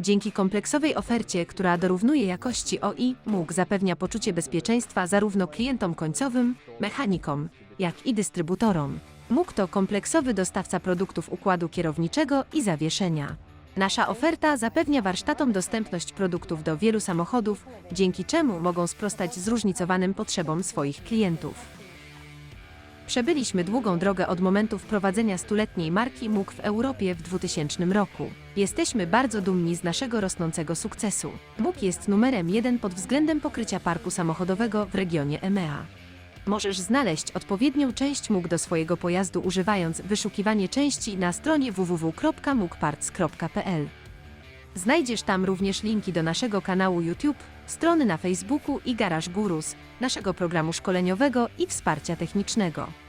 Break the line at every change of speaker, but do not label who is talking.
Dzięki kompleksowej ofercie, która dorównuje jakości OI, MUG zapewnia poczucie bezpieczeństwa zarówno klientom końcowym, mechanikom, jak i dystrybutorom. MUG to kompleksowy dostawca produktów układu kierowniczego i zawieszenia. Nasza oferta zapewnia warsztatom dostępność produktów do wielu samochodów, dzięki czemu mogą sprostać zróżnicowanym potrzebom swoich klientów. Przebyliśmy długą drogę od momentu wprowadzenia stuletniej marki MUG w Europie w 2000 roku. Jesteśmy bardzo dumni z naszego rosnącego sukcesu. MUG jest numerem jeden pod względem pokrycia parku samochodowego w regionie EMEA. Możesz znaleźć odpowiednią część MUG do swojego pojazdu używając wyszukiwanie części na stronie www.mugparts.pl. Znajdziesz tam również linki do naszego kanału YouTube, strony na Facebooku i Garaż Gurus, naszego programu szkoleniowego i wsparcia technicznego.